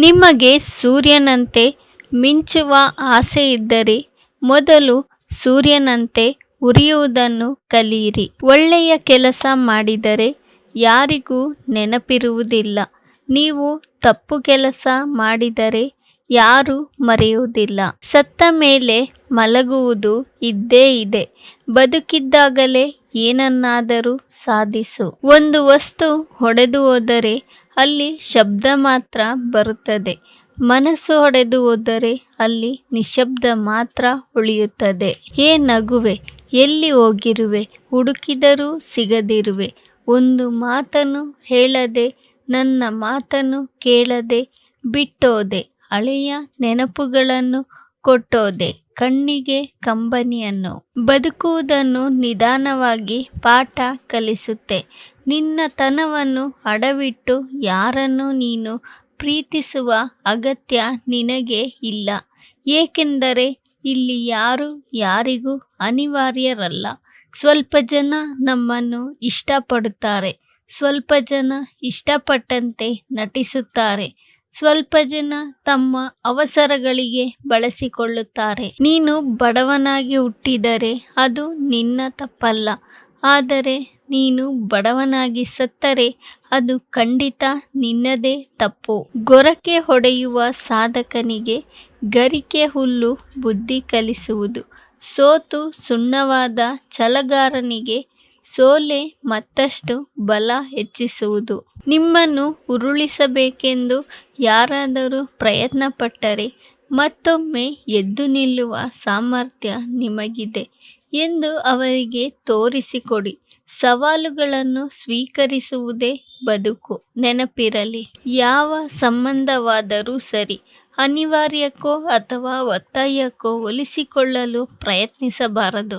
ನಿಮಗೆ ಸೂರ್ಯನಂತೆ ಮಿಂಚುವ ಆಸೆ ಇದ್ದರೆ ಮೊದಲು ಸೂರ್ಯನಂತೆ ಉರಿಯುವುದನ್ನು ಕಲಿಯಿರಿ. ಒಳ್ಳೆಯ ಕೆಲಸ ಮಾಡಿದರೆ ಯಾರಿಗೂ ನೆನಪಿರುವುದಿಲ್ಲ. ನೀವು ತಪ್ಪು ಕೆಲಸ ಮಾಡಿದರೆ ಯಾರೂ ಮರೆಯುವುದಿಲ್ಲ. ಸತ್ತ ಮೇಲೆ ಮಲಗುವುದು ಇದ್ದೇ ಇದೆ. ಬದುಕಿದ್ದಾಗಲೇ ಏನನ್ನಾದರೂ ಸಾಧಿಸು. ಒಂದು ವಸ್ತು ಹೊಡೆದು ಹೋದರೆ ಅಲ್ಲಿ ಶಬ್ದ ಮಾತ್ರ ಬರುತ್ತದೆ. ಮನಸ್ಸು ಒಡೆದು ಹೋದರೆ ಅಲ್ಲಿ ನಿಶ್ಶಬ್ದ ಮಾತ್ರ ಉಳಿಯುತ್ತದೆ. ಹೇ ನಗುವೆ, ಎಲ್ಲಿ ಹೋಗಿರುವೆ? ಹುಡುಕಿದರೂ ಸಿಗದಿರುವೆ. ಒಂದು ಮಾತನ್ನು ಹೇಳದೆ, ನನ್ನ ಮಾತನ್ನು ಕೇಳದೆ ಬಿಟ್ಟೋದೆ, ಹಳೆಯ ನೆನಪುಗಳನ್ನು ಕೊಟ್ಟೋದೆ. ಕಣ್ಣಿಗೆ ಕಂಬನಿಯನ್ನು ಬದುಕುವುದನ್ನು ನಿಧಾನವಾಗಿ ಪಾಠ ಕಲಿಸುತ್ತೆ. ನಿನ್ನ ತನವನ್ನು ಅಡವಿಟ್ಟು ಯಾರನ್ನು ನೀನು ಪ್ರೀತಿಸುವ ಅಗತ್ಯ ನಿನಗೆ ಇಲ್ಲ. ಏಕೆಂದರೆ ಇಲ್ಲಿ ಯಾರು ಯಾರಿಗೂ ಅನಿವಾರ್ಯರಲ್ಲ. ಸ್ವಲ್ಪ ಜನ ನಮ್ಮನ್ನು ಇಷ್ಟಪಡುತ್ತಾರೆ. ಸ್ವಲ್ಪ ಜನ ಇಷ್ಟಪಟ್ಟಂತೆ ನಟಿಸುತ್ತಾರೆ. ಸ್ವಲ್ಪ ಜನ ತಮ್ಮ ಅವಸರಗಳಿಗೆ ಬಳಸಿಕೊಳ್ಳುತ್ತಾರೆ. ನೀನು ಬಡವನಾಗಿ ಹುಟ್ಟಿದರೆ ಅದು ನಿನ್ನ ತಪ್ಪಲ್ಲ. ಆದರೆ ನೀನು ಬಡವನಾಗಿ ಸತ್ತರೆ ಅದು ಖಂಡಿತ ನಿನ್ನದೇ ತಪ್ಪು. ಗೊರಕೆ ಹೊಡೆಯುವ ಸಾಧಕನಿಗೆ ಗರಿಕೆ ಹುಲ್ಲು ಬುದ್ಧಿ ಕಲಿಸುವುದು. ಸೋತು ಸುಣ್ಣವಾದ ಛಲಗಾರನಿಗೆ ಸೋಲೆ ಮತ್ತಷ್ಟು ಬಲ ಹೆಚ್ಚಿಸುವುದು. ನಿಮ್ಮನ್ನು ಉರುಳಿಸಬೇಕೆಂದು ಯಾರಾದರೂ ಪ್ರಯತ್ನಪಟ್ಟರೆ ಮತ್ತೊಮ್ಮೆ ಎದ್ದು ನಿಲ್ಲುವ ಸಾಮರ್ಥ್ಯ ನಿಮಗಿದೆ ಎಂದು ಅವರಿಗೆ ತೋರಿಸಿಕೊಡಿ. ಸವಾಲುಗಳನ್ನು ಸ್ವೀಕರಿಸುವುದೇ ಬದುಕು. ನೆನಪಿರಲಿ, ಯಾವ ಸಂಬಂಧವಾದರೂ ಸರಿ ಅನಿವಾರ್ಯಕ್ಕೋ ಅಥವಾ ಒತ್ತಾಯಕ್ಕೋ ಒಲಿಸಿಕೊಳ್ಳಲು ಪ್ರಯತ್ನಿಸಬಾರದು.